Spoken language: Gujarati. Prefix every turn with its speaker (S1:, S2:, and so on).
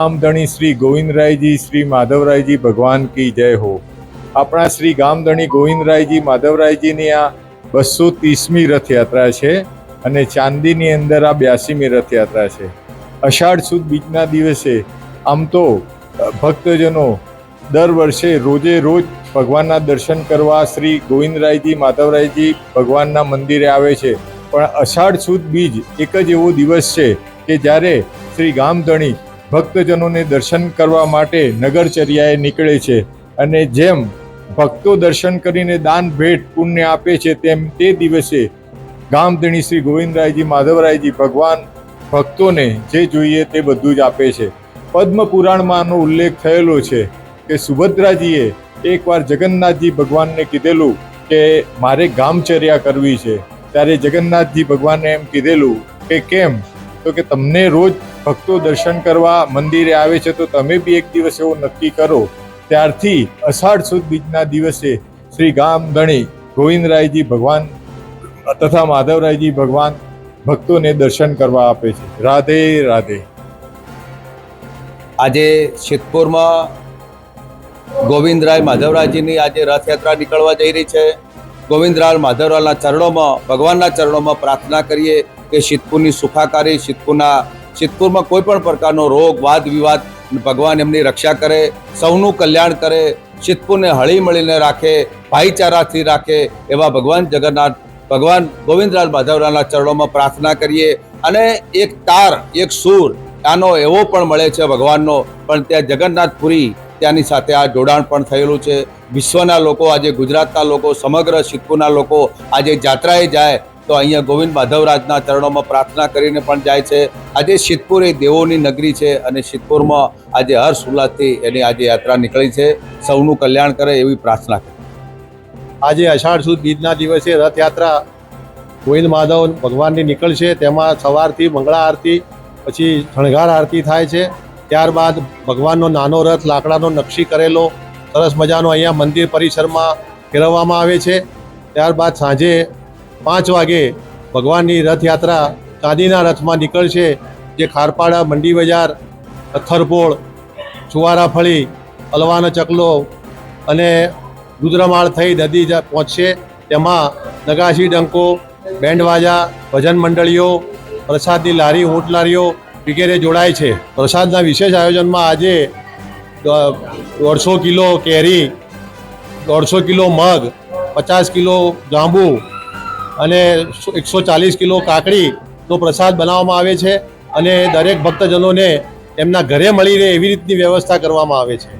S1: ગામધણી શ્રી ગોવિંદરાયજી શ્રી માધવરાયજી ભગવાન કી જય હો. આપણા શ્રી ગામધણી ગોવિંદરાયજી માધવરાયજીની આ બસો ત્રીસમી રથયાત્રા છે અને ચાંદીની અંદર આ બ્યાસીમી રથયાત્રા છે. અષાઢ સુદ બીજના દિવસે આમ તો ભક્તજનો દર વર્ષે રોજે રોજ ભગવાનના દર્શન કરવા શ્રી ગોવિંદરાયજી માધવરાયજી ભગવાનના મંદિરે આવે છે. પણ અષાઢ સુદ બીજ એક જ એવો દિવસ છે કે જ્યારે શ્રી ગામધણી ભક્તજનોને દર્શન કરવા માટે નગરચર્યાએ નીકળે છે અને જેમ ભક્તો દર્શન કરીને દાન, ભેટ, પુણ્ય આપે છે, તેમ તે દિવસે ગામધણી શ્રી ગોવિંદરાયજી માધવરાયજી ભગવાન ભક્તોને જે જોઈએ તે બધું જ આપે છે. પદ્મ પુરાણમાં આનો ઉલ્લેખ થયેલો છે કે સુભદ્રાજીએ એકવાર જગન્નાથજી ભગવાનને કીધેલું કે મારે ગામચર્યા કરવી છે. ત્યારે જગન્નાથજી ભગવાને એમ કીધેલું કે કેમ? તો કે તમને રોજ ભક્તો દર્શન કરવા મંદિરે આવે છે તો તમે બી એક દિવસ એવો નક્કી કરો. ત્યારથી અષાઢ સુદ બીજના દિવસે શ્રી ગામ ગણી ગોવિંદરાયજી ભગવાન તથા માધવરાયજી ભગવાન ભક્તોને દર્શન કરવા આપે છે. રાધે રાધે.
S2: આજે સિદ્ધપુરમાં ગોવિંદરાય માધવરાયજીની આજે રથયાત્રા નીકળવા જઈ રહી છે. ગોવિંદરાય માધવરાયના ચરણોમાં ભગવાનના ચરણોમાં પ્રાર્થના કરીએ કે સિદ્ધપુરની સુખાકારી, સિદ્ધપુરના સિદ્ધપુરમાં કોઈ પણ પ્રકારનો રોગ, વાદ, વિવાદ, ભગવાન એમની રક્ષા કરે, સૌનું કલ્યાણ કરે સિદ્ધપુરને હળી મળીને રાખે, ભાઈચારાથી રાખે એવા ભગવાન જગન્નાથ, ભગવાન ગોવિંદલાલ માધવરાના ચરણોમાં પ્રાર્થના કરીએ. અને એક તાર, એક સૂર, આનો એવો પણ મળે છે ભગવાનનો, પણ ત્યાં જગન્નાથપુરી ત્યાંની સાથે આ જોડાણ પણ થયેલું છે. વિશ્વના લોકો, આજે ગુજરાતના લોકો, સમગ્ર સિદ્ધપુરના લોકો આજે જાત્રાએ જાય તો અહીંયા ગોવિંદ માધવરાજના ચરણોમાં પ્રાર્થના કરીને પણ જાય છે. આજે સિદ્ધપુર એ દેવોની નગરી છે અને સિદ્ધપુરમાં આજે હર્ષ ઉલ્લાસથી એની આજે યાત્રા નીકળી છે. સૌનું કલ્યાણ કરે એવી પ્રાર્થના
S3: આજે અષાઢ સુદ બીજના દિવસે રથયાત્રા ગોવિંદ માધવ ભગવાનની નીકળશે. તેમાં સવારથી મંગળા આરતી, પછી શણગાર આરતી થાય છે. ત્યારબાદ ભગવાનનો નાનો રથ, લાકડાનો નકશી કરેલો, સરસ મજાનો અહીંયા મંદિર પરિસરમાં ફેરવવામાં આવે છે. ત્યારબાદ સાંજે પાંચ વાગે ભગવાનની રથયાત્રા ચાંદીના રથમાં નીકળશે, જે ખારપાડા, મંડી બજાર પથ્થરપોળ છુવારાફળી, અલવાનો ચકલો અને રુદ્રમાળ થઈ નદી પહોંચશે. તેમાં નગાશી ડંકો, બેન્ડવાજા, ભજન મંડળીઓ, પ્રસાદની લારી, ઊંટ વગેરે જોડાય છે. પ્રસાદના વિશેષ આયોજનમાં આજે દોઢસો કિલો કેરી, દોઢસો કિલો મગ, પચાસ કિલો જાંબુ અને એકસો ચાલીસ કિલો કાકડીનો પ્રસાદ બનાવવામાં આવે છે અને દરેક ભક્તજનોને એમના ઘરે મળી રહે એવી રીતની વ્યવસ્થા કરવામાં આવે છે.